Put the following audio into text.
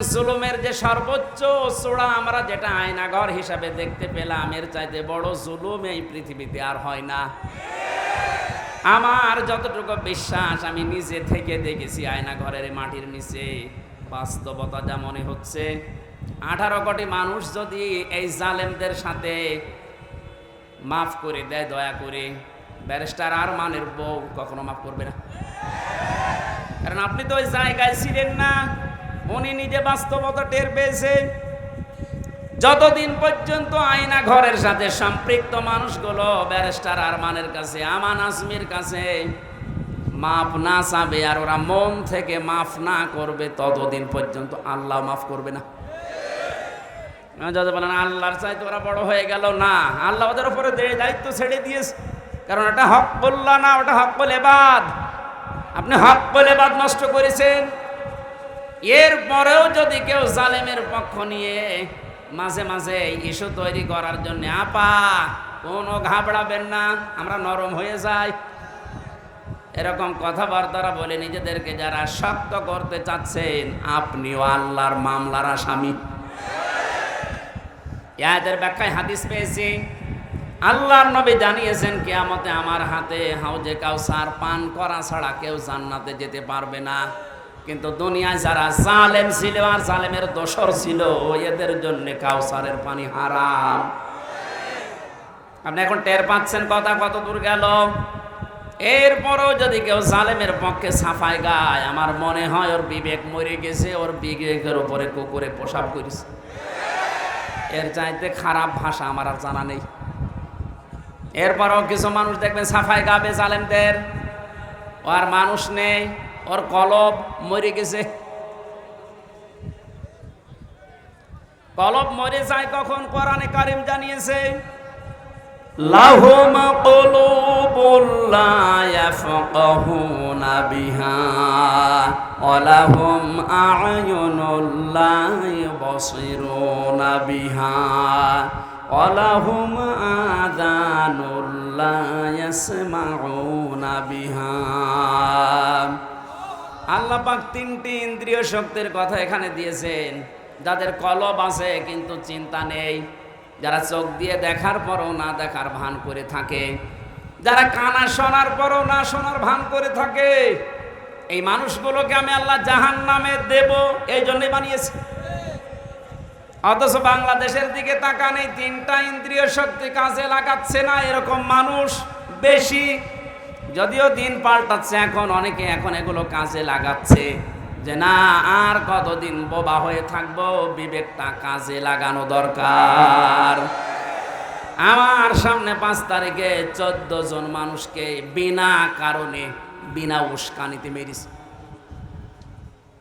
জুলুমের যে সর্বোচ্চ চূড়া আমরা যেটা আয়নাঘর হিসাবে দেখতে পেলাম, এর চাইতে বড় জুলুম এই পৃথিবীতে আর হয় না। আমার যতটুকু বিশ্বাস, আমি নিজে থেকে দেখেছি আয়নাঘরের মাটির নিচে। বাস্তবতা যা মনে হচ্ছে, আঠারো কোটি মানুষ যদি এই জালেমদের সাথে মাফ করে দেয়, দয়া করে, ব্যারিস্টার আর মানের বউ কখনো মাফ করবে না। কারণ আপনি তো ওই জায়গায় ছিলেন না। উনি নিজে বাস্তবতা টের পেয়েছে। যতদিন পর্যন্ত আয়না ঘরের সাথে সম্পৃক্ত মানুষগুলো ব্যারিস্টার আরমানের কাছে, আমান আজমির কাছে মাফ না চাবে আর ওরা মন থেকে মাফ না করবে, ততদিন পর্যন্ত আল্লাহ মাফ করবে না। যদি বলেন, আল্লাহর চাইতে ওরা বড় হয়ে গেল। না, আল্লাহ ওদের উপরে দায়িত্ব ছেড়ে দিয়েছে। কারণ ওটা হক বললা না, ওটা হক বলে বাদ। আপনি হক বলে বাদ নষ্ট করেছেন। এর পরেও যদি কেউ জালেমের পক্ষ নিয়ে মাঝে মাঝে ইস্যু তৈরি করার জন্য, আপা, কোনো ঘাবড়াবেন না, আমরা নরম হয়ে যাই। এরকম কথাবার্তারা বলে নিজেদেরকে যারা শক্ত করতে চাচ্ছেন, আপনিও আল্লাহর মামলার আসামি। ইয়াদের ব্যাখ্যায় হাদিস পেয়েছি। আল্লাহর নবী জানিয়েছেন, কেয়ামতে আমার হাতে হাউজে কাউসার পান করা ছাড়া কেউ জান্নাতে যেতে পারবে না। কিন্তু দুনিয়ায় যারা জালেম ছিল আর জালেমের দোসর ছিল, এদের জন্য কাউসারের পানি হারাম। আপনি এখন টের পাচ্ছেন কথা কত দূর গেল? এরপরও যদি কেউ জালেমের পক্ষে সাফাই গায়, আমার মনে হয় ওর বিবেক মরে গেছে, ওর বিবেকের উপরে কুকুরে পোশাক করেছে। এর চাইতে খারাপ ভাষা আমার আর জানা নেই। এরপরও কিছু মানুষ দেখবেন সাফাই গাবে জালেমদের। আর মানুষ নেই। ওর কলব মরে গেছে। কলব মরে যায় কখন? কোরআনে কারিম জানিয়েছে, লাহুম কুলুবুল লা ইয়াফকাহুনা বিহা ওয়া লাহুম আ'য়ুনুল লা ইউবসিরুনা বিহা বিহা। আল্লাহ পাক তিনটি ইন্দ্রিয় শক্তির কথা এখানে দিয়েছেন। যাদের কলব আছে, কিন্তু চিন্তা নেই। যারা চোখ দিয়ে দেখার পরও না দেখার ভান করে থাকে। যারা কানা শোনার পরও না শোনার ভান করে থাকে। এই মানুষগুলোকে আমি আল্লাহ জাহান নামে দেব, এই জন্যই বানিয়েছি। অথচ বাংলাদেশের দিকে তাকান এই তিনটা ইন্দ্রিয় শক্তি কাজে লাগাচ্ছে না এরকম মানুষ। বেশি যদিও দিন পাল্টাচ্ছে এখন, অনেকে এখন এগুলো কাজে লাগাচ্ছে যে না, আর কতদিন বোবা হয়ে থাকব, বিবেকটা কাজে লাগানো দরকার। আমার সামনে পাঁচ তারিখে চোদ্দ জন মানুষকে বিনা কারণে, বিনা উস্কানিতে মেরেছে।